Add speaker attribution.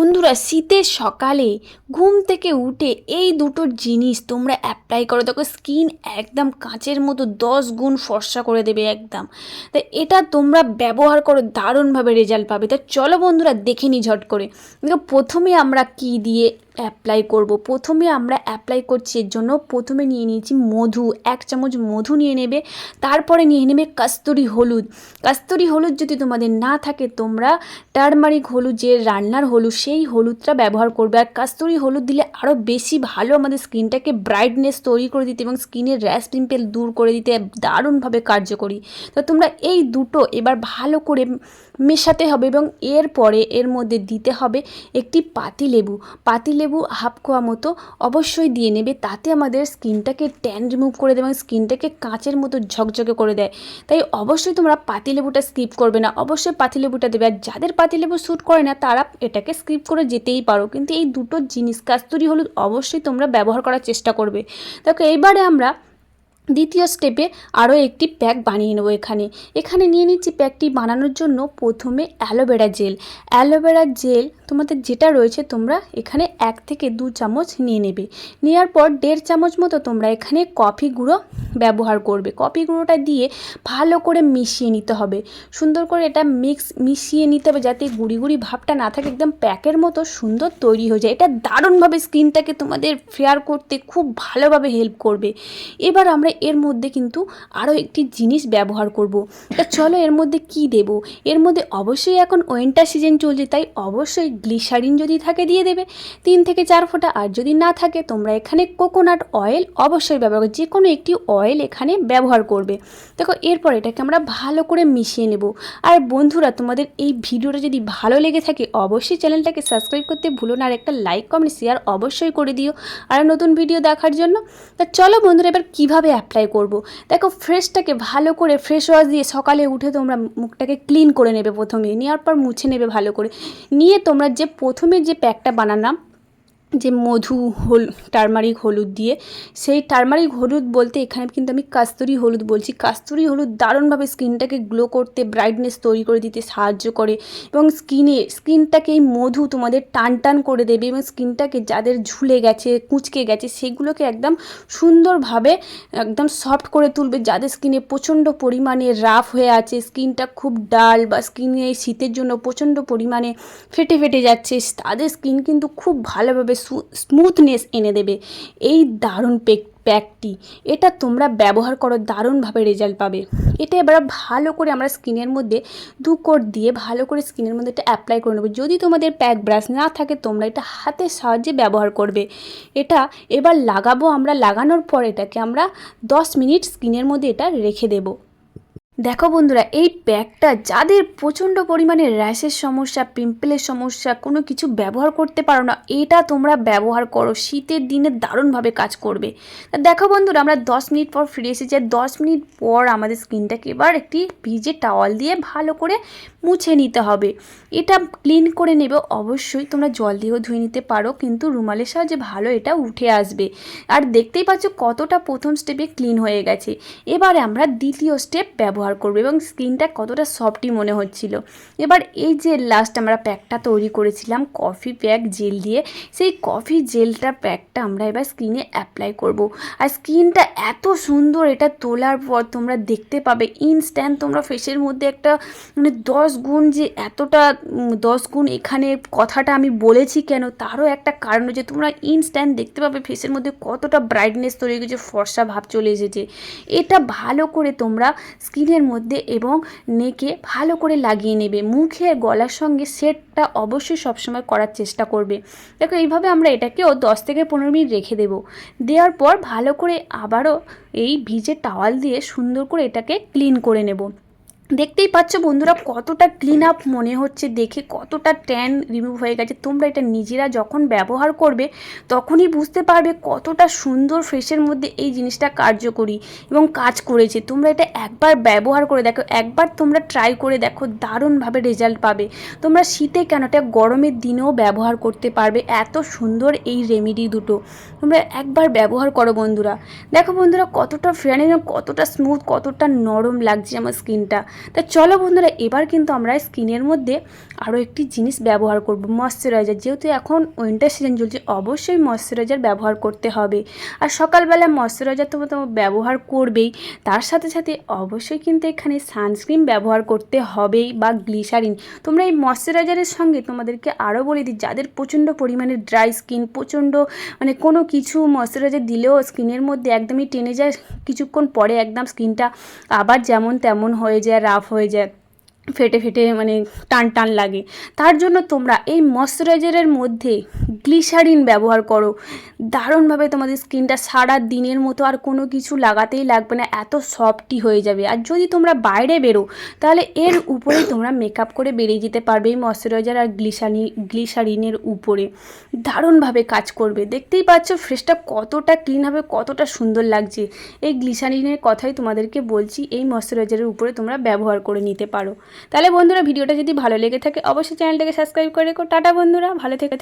Speaker 1: বন্ধুরা, শীতের সকালে ঘুম থেকে উঠে এই দুটো জিনিস তোমরা অ্যাপ্লাই করো। দেখো স্কিন একদম কাঁচের মতো দশ গুণ ফর্সা করে দেবে একদম। তা এটা তোমরা ব্যবহার করো, দারুণভাবে রেজাল্ট পাবে। তা চলো বন্ধুরা, দেখে নি ঝট করে। দেখো, প্রথমে আমরা কি দিয়ে অ্যাপ্লাই করব। প্রথমে আমরা অ্যাপ্লাই করছি এর জন্য। প্রথমে নিয়ে নিয়েছি মধু। এক চামচ মধু নিয়ে নেবে। তারপরে নিয়ে নেবে কাস্তুরি হলুদ। কাস্তুরি হলুদ যদি তোমাদের না থাকে, তোমরা টারমারিক হলুদ, যে রান্নার হলুদ, সেই হলুদটা ব্যবহার করবে। আর কাস্তুরি হলুদ দিলে আরও বেশি ভালো আমাদের স্কিনটাকে ব্রাইটনেস তৈরি করে দিতে এবং স্কিনের র্যাশ পিম্পল দূর করে দিতে দারুণভাবে কার্যকরী। তো তোমরা এই দুটো এবার ভালো করে মেশাতে হবে এবং এরপরে এর মধ্যে দিতে হবে একটি পাতিলেবু। পাতিলেবু হাফ কোয়া মতো অবশ্যই দিয়ে নেবে। তাতে আমাদের স্কিনটাকে ট্যান রিমুভ করে দেয় এবং স্কিনটাকে কাঁচের মতো ঝকঝকে করে দেয়। তাই অবশ্যই তোমরা পাতিলেবুটা স্কিপ করবে না। অবশ্যই পাতিলেবুটা দেবে। আর যাদের পাতিলেবু শ্যুট করে না, তারা এটাকে স্কিপ করে যেতেই পারো। কিন্তু এই দুটো জিনিস, কাস্তুরি হলুদ অবশ্যই তোমরা ব্যবহার করার চেষ্টা করবে। দেখো, এইবারে আমরা দ্বিতীয় স্টেপে আরও একটি প্যাক বানিয়ে নেব এখানে। এখানে নিয়ে নিচ্ছি প্যাকটি বানানোর জন্য প্রথমে অ্যালোভেরা জেল অ্যালোভেরা জেল তোমাদের যেটা রয়েছে তোমরা এখানে এক থেকে দু চামচ নিয়ে নেবে। নেওয়ার পর দেড় চামচ মতো তোমরা এখানে কফি গুঁড়ো ব্যবহার করবে। কফি গুঁড়োটা দিয়ে ভালো করে মিশিয়ে নিতে হবে। সুন্দর করে এটা মিক্স মিশিয়ে নিতে হবে যাতে গুড়ি গুড়ি ভাবটা না থাকে, একদম প্যাকের মতো সুন্দর তৈরি হয়ে যায়। এটা দারুণভাবে স্কিনটাকে তোমাদের ফেয়ার করতে খুব ভালোভাবে হেল্প করবে। এবার আমরা এর মধ্যে কিন্তু আরও একটি জিনিস ব্যবহার করব। তা চলো এর মধ্যে কি দেব? এর মধ্যে অবশ্যই এখন উইন্টার সিজন চলছে, তাই অবশ্যই গ্লিসারিন যদি থাকে দিয়ে দেবে। তিন থেকে চার ফোঁটা। আর যদি না থাকে, তোমরা এখানে কোকোনাট অয়েল অবশ্যই ব্যবহার যে কোনো একটি অয়েল এখানে ব্যবহার করবে। দেখো, এরপর এটাকে আমরা ভালো করে মিশিয়ে নেব। আর বন্ধুরা, তোমাদের এই ভিডিওটা যদি ভালো লেগে থাকে, অবশ্যই চ্যানেলটাকে সাবস্ক্রাইব করতে ভুলো না। আর একটা লাইক, কমেন্ট, শেয়ার অবশ্যই করে দিও। আর নতুন ভিডিও দেখার জন্য, তা চলো বন্ধুরা, এবার কীভাবে অ্যাপ্লাই করব। দেখো ফ্রেশটাকে ভালো করে ফ্রেশ ওয়াশ দিয়ে সকালে উঠে তোমরা মুখটাকে ক্লিন করে নেবে প্রথমে। নেওয়ার পর মুছে নেবে ভালো করে। নিয়ে তোমরা যে প্রথমে যে প্যাকটা বানালাম যে মধু হল, টারমারিক হলুদ দিয়ে। সেই টারমারিক হলুদ বলতে এখানে কিন্তু আমি কাস্তুরি হলুদ বলছি। কাস্তুরি হলুদ দারুণভাবে স্কিনটাকে গ্লো করতে ব্রাইটনেস তৈরি করে দিতে সাহায্য করে এবং স্কিনে, স্কিনটাকে এই মধু তোমাদের টান টান করে দেবে এবং স্কিনটাকে যাদের ঝুলে গেছে, কুঁচকে গেছে, সেগুলোকে একদম সুন্দরভাবে একদম সফট করে তুলবে। যাদের স্কিনে প্রচণ্ড পরিমাণে রাফ হয়ে আছে, স্কিনটা খুব ডাল বা স্কিনে শীতের জন্য প্রচণ্ড পরিমাণে ফেটে ফেটে যাচ্ছে, তাদের স্কিন কিন্তু খুব ভালোভাবে স্মুথনেস এনে দেবে। এই দারুণ পেক প্যাকটি এটা তোমরা ব্যবহার করো, দারুণভাবে রেজাল্ট পাবে। এটা এবার ভালো করে আমরা স্কিনের মধ্যে দু কোট দিয়ে ভালো করে স্কিনের মধ্যে এটা অ্যাপ্লাই করে নেব। যদি তোমাদের প্যাক ব্রাশ না থাকে, তোমরা এটা হাতের সাহায্যে ব্যবহার করবে। এটা এবার লাগাবো আমরা, লাগানোর পর এটাকে আমরা দশ মিনিট স্কিনের মধ্যে এটা রেখে দেবো। দেখো বন্ধুরা, এই প্যাকটা যাদের প্রচণ্ড পরিমাণে র্যাশের সমস্যা, পিম্পলের সমস্যা, কোনো কিছু ব্যবহার করতে পারো না, এটা তোমরা ব্যবহার করো। শীতের দিনে দারুণভাবে কাজ করবে। দেখো বন্ধুরা, আমরা দশ মিনিট পর ফিরে এসেছি আর দশ মিনিট পর আমাদের স্কিনটাকে এবার একটি ভিজে টাওয়াল দিয়ে ভালো করে মুছে নিতে হবে। এটা ক্লিন করে নেবে। অবশ্যই তোমরা জল দিয়েও ধুয়ে নিতে পারো, কিন্তু রুমালের সাহায্যে ভালো এটা উঠে আসবে। আর দেখতেই পাচ্ছ কতটা প্রথম স্টেপে ক্লিন হয়ে গেছে। এবারে আমরা দ্বিতীয় স্টেপ ব্যবহার করব এবং স্কিনটা কতটা সফটই মনে হচ্ছিল। এবার এই যে লাস্ট আমরা প্যাকটা তৈরি করেছিলাম কফি প্যাক জেল দিয়ে, সেই কফি জেলটা প্যাকটা আমরা এবার স্কিনে অ্যাপ্লাই করব। আর স্কিনটা এত সুন্দর এটা তোলার পর তোমরা দেখতে পাবে ইনস্ট্যান্ট তোমরা ফেসের মধ্যে একটা মানে দশ গুণ যে এতটা দশ গুণ এখানে কথাটা আমি বলেছি কেন? তারও একটা কারণ যে তোমরা ইনস্ট্যান্ট দেখতে পাবে ফেসের মধ্যে কতটা ব্রাইটনেস তৈরি হয়ে গেছে, ফর্সা ভাব চলে এসেছে। এটা ভালো করে তোমরা স্কিনের মধ্যে এবং নেকে ভালো করে লাগিয়ে নেবে। মুখে গলার সঙ্গে সেটটা অবশ্যই সবসময় করার চেষ্টা করবে। দেখো, এইভাবে আমরা এটাকেও দশ থেকে পনেরো মিনিট রেখে দেবো। দেওয়ার পর ভালো করে আবারও এই ভিজে টাওয়াল দিয়ে সুন্দর করে এটাকে ক্লিন করে নেব। দেখতেই পাচ্ছ বন্ধুরা কতটা ক্লিন আপ মনে হচ্ছে, দেখে কতটা ট্যান রিমুভ হয়ে গেছে। তোমরা এটা নিজেরা যখন ব্যবহার করবে, তখনই বুঝতে পারবে কতটা সুন্দর ফেসের মধ্যে এই জিনিসটা কার্যকরী এবং কাজ করেছে। তোমরা এটা একবার ব্যবহার করে দেখো, একবার তোমরা ট্রাই করে দেখো, দারুণভাবে রেজাল্ট পাবে। তোমরা শীতে কেন এটা গরমের দিনেও ব্যবহার করতে পারবে, এত সুন্দর এই রেমেডি দুটো। তোমরা একবার ব্যবহার করো বন্ধুরা। দেখো বন্ধুরা কতটা ফেয়ার কতটা স্মুথ কতটা নরম লাগছে আমার স্কিনটা তা চলো বন্ধুরা, এবার কিন্তু আমরা স্কিনের মধ্যে আরও একটি জিনিস ব্যবহার করব ময়শ্চারাইজার যেহেতু এখন উইন্টার সিজন চলছে, অবশ্যই ময়শ্চারাইজার ব্যবহার করতে হবে। আর সকালবেলা ময়শ্চারাইজার তো তো ব্যবহার করবেই, তার সাথে সাথে অবশ্যই কিন্তু এখানে সানস্ক্রিন ব্যবহার করতে হবেই বা গ্লিসারিন তোমরা এই ময়শ্চারাইজারের সঙ্গে তোমাদেরকে আরও বলে দিই, যাদের প্রচণ্ড পরিমাণে ড্রাই স্কিন প্রচণ্ড মানে কোনো কিছু ময়শ্চারাইজার দিলেও স্কিনের মধ্যে একদমই টেনে যায়, কিছুক্ষণ পরে একদম স্কিনটা আবার যেমন তেমন হয়ে যায় রাফ হয়ে যায়। ফেটে ফেটে মানে টান টান লাগে। তার জন্য তোমরা এই ময়শ্চারাইজারের মধ্যে গ্লিসারিন ব্যবহার করো। দারুণভাবে তোমাদের স্কিনটা সারা দিনের মতো আর কোনো কিছু লাগাতেই লাগবে না, এত সফটই হয়ে যাবে। আর যদি তোমরা বাইরে বেরো, তাহলে এর উপরেই তোমরা মেকআপ করে বেরিয়ে যেতে পারবে এই ময়শ্চারাইজার আর গ্লিসারি গ্লিসারিনের উপরে। দারুণভাবে কাজ করবে। দেখতেই পাচ্ছ ফ্রেশটা কতটা ক্লিন হবে, কতটা সুন্দর লাগছে। এই গ্লিসারিনের কথাই তোমাদেরকে বলছি, এই ময়শ্চারাইজারের উপরে তোমরা ব্যবহার করে নিতে পারো। তাহলে বন্ধুরা ভিডিওটা যদি ভালো লেগে থাকে, অবশ্যই চ্যানেলটাকে সাবস্ক্রাইব করে রেখো। টাটা বন্ধুরা, ভালো থেকে।